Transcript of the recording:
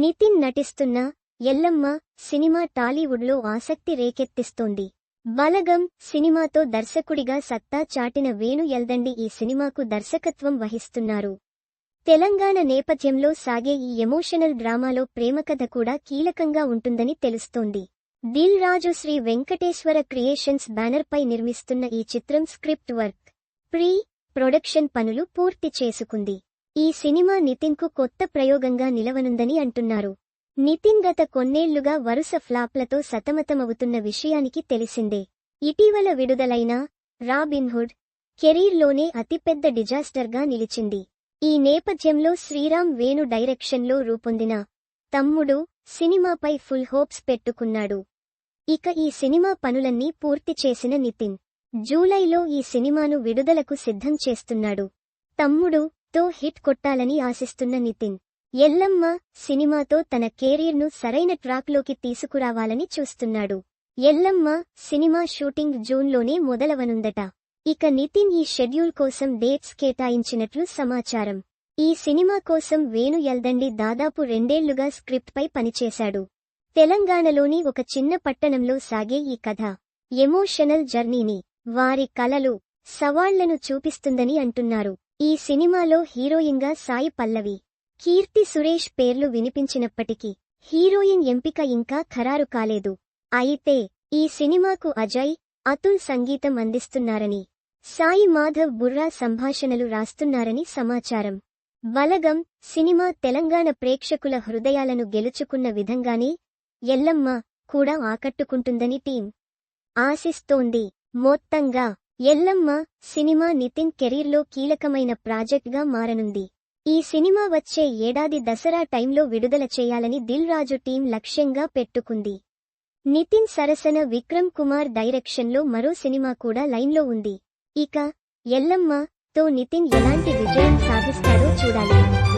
నితిన్ నటిస్తున్న ఎల్లమ్మ సినిమా టాలీవుడ్లో ఆసక్తి రేకెత్తిస్తోంది. బలగం సినిమాతో దర్శకుడిగా సత్తా చాటిన వేణు ఎల్దండి ఈ సినిమాకు దర్శకత్వం వహిస్తున్నారు. తెలంగాణ నేపథ్యంలో సాగే ఈ ఎమోషనల్ డ్రామాలో ప్రేమకథ కూడా కీలకంగా ఉంటుందని తెలుస్తోంది. దిల్ రాజు శ్రీ వెంకటేశ్వర క్రియేషన్స్ బ్యానర్పై నిర్మిస్తున్న ఈ చిత్రం స్క్రిప్ట్ వర్క్ ప్రీ ప్రొడక్షన్ పనులు పూర్తి చేసుకుంది. ఈ సినిమా నితిన్కు కొత్త ప్రయోగంగా నిలవనుందని అంటున్నారు. నితిన్ గత కొన్నేళ్ళుగా వరుస ఫ్లాప్లతో సతమతమవుతున్న విషయానికి తెలిసిందే. ఇటీవల విడుదలైన రాబిన్హుడ్ కెరీర్లోనే అతిపెద్ద డిజాస్టర్గా నిలిచింది. ఈ నేపథ్యంలో శ్రీరామ్ వేణు డైరెక్షన్లో రూపొందిన తమ్ముడు సినిమాపై ఫుల్ హోప్స్ పెట్టుకున్నాడు. ఇక ఈ సినిమా పనులన్నీ పూర్తి చేసిన నితిన్ జూలైలో ఈ సినిమాను విడుదలకు సిద్ధం చేస్తున్నాడు. తమ్ముడు తో హిట్ కొట్టాలని ఆశిస్తున్న నితిన్. ఎల్లమ్మ సినిమాతో తన కెరీర్ను సరైన ట్రాక్లోకి తీసుకురావాలని చూస్తున్నాడు. ఎల్లమ్మ సినిమా షూటింగ్ జూన్లోనే మొదలవనుందట. ఇక నితిన్ ఈ షెడ్యూల్ కోసం డేట్స్ కేటాయించినట్లు సమాచారం. ఈ సినిమా కోసం వేణు ఎల్దండి దాదాపు రెండేళ్ళుగా స్క్రిప్ట్పై పనిచేశాడు. తెలంగాణలోని ఒక చిన్న పట్టణంలో సాగే ఈ కథ. ఎమోషనల్ జర్నీని వారి కలలు సవాళ్ళను చూపిస్తుందని అంటున్నారు. ఈ సినిమాలో హీరోయిన్గా సాయి పల్లవి కీర్తి సురేష్ పేర్లు వినిపించినప్పటికీ హీరోయిన్ ఎంపిక ఇంకా ఖరారు కాలేదు. అయితే ఈ సినిమాకు అజయ్ అతుల్ సంగీతం అందిస్తున్నారని సాయి మాధవ్ బుర్రా సంభాషణలు రాస్తున్నారని సమాచారం. బలగం సినిమా తెలంగాణ ప్రేక్షకుల హృదయాలను గెలుచుకున్న విధంగానే ఎల్లమ్మ కూడా ఆకట్టుకుంటుందని టీం ఆశిస్తోంది. మొత్తంగా ఎల్లమ్మ సినిమా నితిన్ కెరీర్లో కీలకమైన ప్రాజెక్ట్గా మారనుంది. ఈ సినిమా వచ్చే ఏడాది దసరా టైంలో విడుదల చేయాలని దిల్ రాజు టీం లక్ష్యంగా పెట్టుకుంది. నితిన్ సరసన విక్రమ్ కుమార్ డైరెక్షన్లో మరో సినిమా కూడా లైన్లో ఉంది. ఇక ఎల్లమ్మ తో నితిన్ ఎలాంటి విజయం సాధిస్తాడో చూడాలి.